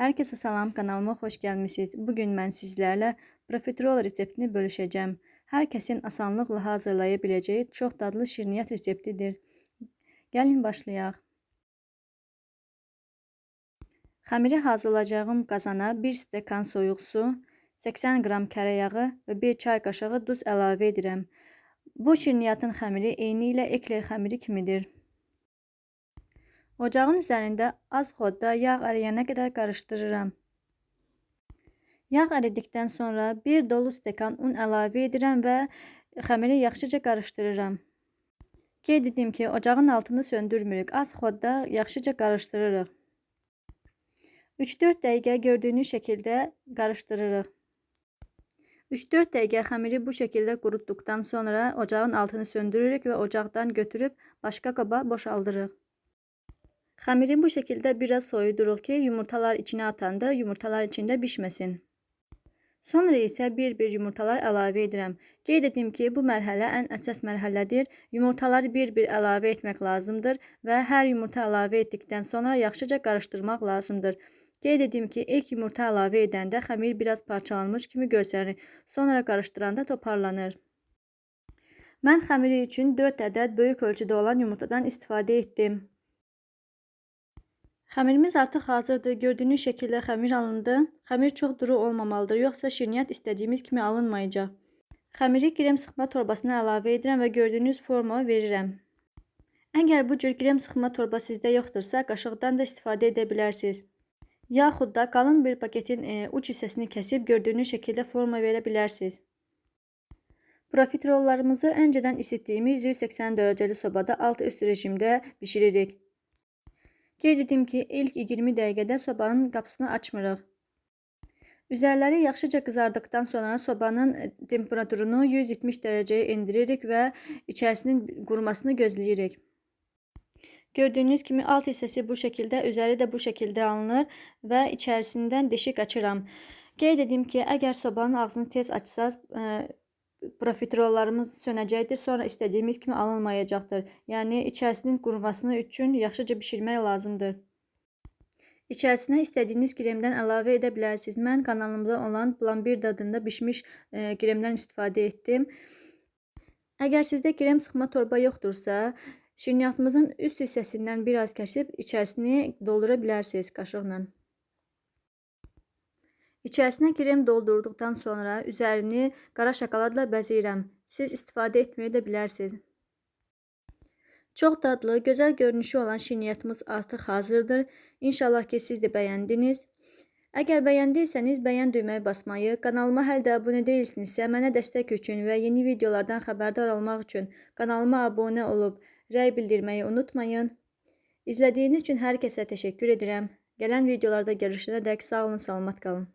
Herkese salam, kanalıma xoş gəlmisiniz. Bugün mən sizlərlə profiterol reseptini bölüşəcəm. Hər kəsin asanlıqla hazırlaya biləcəyi çox dadlı şirniyyat reseptidir. Gəlin başlayaq. Xəmiri hazırlayacağım qazana 1 stəkan soyuq su, 80 qram kərə yağı və 1 çay qaşığı duz əlavə edirəm. Bu şirniyyatın xəmiri eyni ilə ekler xəmiri kimidir. Ocağın üzərində az xodda yağ əriyənə qədər qarışdırıram. Yağ əridikdən sonra 1 dolu stəkan un əlavə edirəm və xəmiri yaxşıca qarışdırıram. Qeyd edim ki, ocağın altını söndürmürük. Az xodda yaxşıca qarışdırırıq. 3-4 dəqiqə gördüyünüz şəkildə qarışdırırıq. 3-4 dəqiqə xəmiri bu şəkildə qurutduqdan sonra ocağın altını söndürürük və ocaqdan götürüb başqa qaba boşaldırıq. Xəmiri bu şəkildə biraz soyuduruq ki, yumurtalar içinə atanda yumurtalar içində bişməsin. Sonra isə bir-bir yumurtalar əlavə edirəm. Qeyd edim ki, bu mərhələ ən əsas mərhələdir. Yumurtaları bir-bir əlavə etmək lazımdır və hər yumurta əlavə etdikdən sonra yaxşıca qarışdırmaq lazımdır. Qeyd edim ki, ilk yumurta əlavə edəndə xəmir biraz parçalanmış kimi görsənir. Sonra qarışdıranda toparlanır. Mən xəmiri üçün 4 ədəd böyük ölçüdə olan yumurtadan istifadə etdim. Xəmirimiz artıq hazırdır. Gördüyünüz şəkildə xəmir alındı. Xəmir çox duru olmamalıdır, yoxsa şirniyyat istədiyimiz kimi alınmayacaq. Xəmiri krem sıxma torbasına əlavə edirəm və gördüyünüz forma verirəm. Əgər bu cür krem sıxma torba sizdə yoxdursa, qaşıqdan da istifadə edə bilərsiniz. Yaxud da qalın bir paketin e, uç hissəsini kəsib gördüyünüz şəkildə forma verə bilərsiniz. Profiterollarımızı öncədən isitdiyimiz 180 dərəcəli sobada alt üst rejimdə bişiririk. Qeyd edim ki, ilk 20 dəqiqədə sobanın qapısını açmırıq. Üzərləri yaxşıca qızardıqdan sonra sobanın e, temperaturunu 170 dərəcəyə endiririk və içərisinin qurumasını gözləyirik. Gördüyünüz kimi alt hissəsi bu şəkildə, üzəri də bu şəkildə alınır və içərisindən deşik açıram. Qeyd edim ki, əgər sobanın ağzını tez açsaz, e, profiterollarımız sönəcəkdir, sonra istədiyimiz kimi alınmayacaqdır. Yəni içərisinin qurumasını üçün yaxşıca bişirmək lazımdır. İçərisinə istədiyiniz kremdən əlavə edə bilərsiniz. Mən kanalımda olan plambir dadında bişmiş e, kremdən istifadə etdim. Əgər sizdə krem sıxma torba yoxdursa, şirniyyatımızın üst hissəsindən biraz kəsib içərisini doldura bilərsiniz qaşıqla. İçərisinə krem doldurduqdan sonra üzərini qara şokoladla bəzəyirəm. Siz istifadə etməyə də bilərsiniz. Çox dadlı, gözəl görünüşü olan şirniyyatımız artıq hazırdır. İnşallah ki, siz də bəyəndiniz. Əgər bəyəndiysəniz, bəyən düyməyə basmayı, kanalıma hələ də abunə deyilsinizsə, mənə dəstək üçün və yeni videolardan xəbərdar olmaq üçün kanalıma abunə olub, rəy bildirməyi unutmayın. İzlədiyiniz üçün hər kəsə təşəkkür edirəm. Gələn videolarda görüşənədək sağ olun, salamat qalın.